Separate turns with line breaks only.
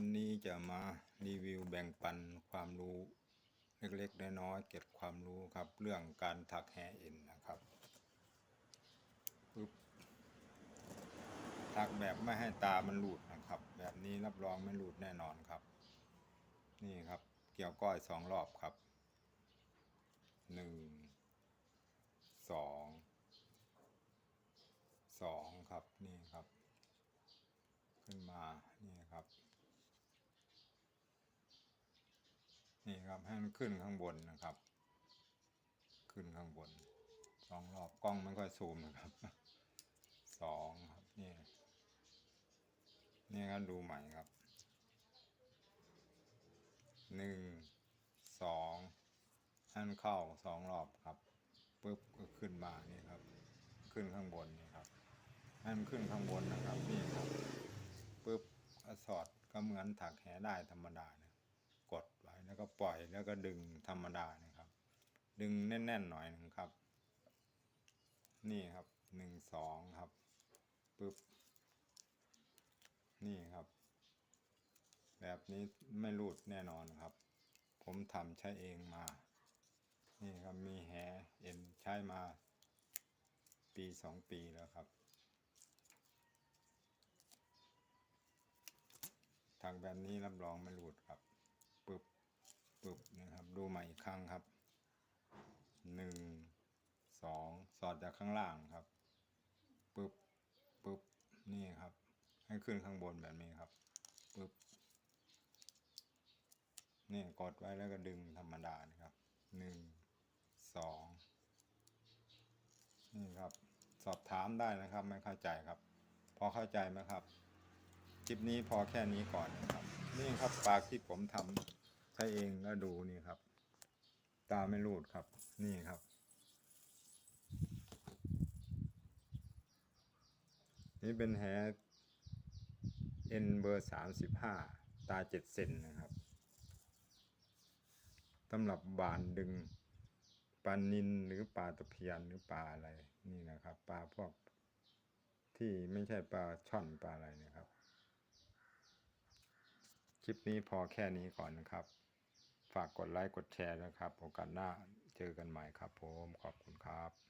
วันนี้จะมารีวิวแบ่งปันความรู้เล็กๆน้อยๆเก็บความรู้ครับ เรื่องการถักแฮเอ็นนะครับปึ๊บถักแบบไม่ให้ตามันหลุดนะครับ แบบนี้รับรองไม่หลุดแน่นอนครับ นี่ครับ เกี่ยวก้อยสองรอบครับหนึ่งสองสองครับนี่ครับ ขึ้นมานี่ครับ นี่ครับให้มันขึ้นข้างบนนะครับ ขึ้นข้างบนสองรอบกล้องไม่ค่อยซูมนะครับสองครับนี่นี่ครับดูใหม่ครับหนึ่งสองให้มันเข้าสองรอบครับปุ๊บก็ขึ้นมานี่ครับ ขึ้นข้างบนนี่ครับให้มันขึ้นข้างบนนะครับนี่ครับปุ๊บก็สอดก็เหมือนถักแหได้ธรรมดานะ ปล่อยแล้วก็ดึงธรรมดานะครับ ดึงแน่นๆหน่อยหนึ่งครับ นี่ครับหนึ่งสองครับปุ๊บนี่ครับ แบบนี้ไม่รูดแน่นอนครับ ผมทำใช้เองมา นี่ครับมีแหเอ็นใช้มา ปีสองปีแล้วครับทางแบบนี้รับรองไม่หลุดครับปึ๊บนะครับ ดูใหม่ อีกครั้งครับหนึ่งสองสอดจากข้างล่างครับปึ๊บปึ๊บนี่ครับ ให้ขึ้นข้างบนแบบนี้ครับปึ๊บนี่กดไว้แล้วก็ดึงธรรมดานะครับหนึ่งสองนี่ครับ สอบถามได้นะครับ ไม่เข้าใจครับ พอเข้าใจไหมครับ คลิปนี้พอแค่นี้ก่อนนะครับ นี่ครับปากที่ผมทำใช้เองแล้วดูนี่ครับ ตาไม่รูดครับ นี่ครับ นี่เป็นแฮเอ็นเบอร์สามสิบห้าตาเจ็ดเซนนะครับสำหรับบานดึงปลานินหรือปลาตะเพียนหรือปลาอะไรนี่นะครับปลาพวกที่ไม่ใช่ปลาช่อนปลาอะไรนะครับ คลิปนี้พอแค่นี้ก่อนนะครับ ฝากกดไลค์กดแชร์นะครับ โอกาสหน้าเจอกันใหม่ครับผม ขอบคุณครับ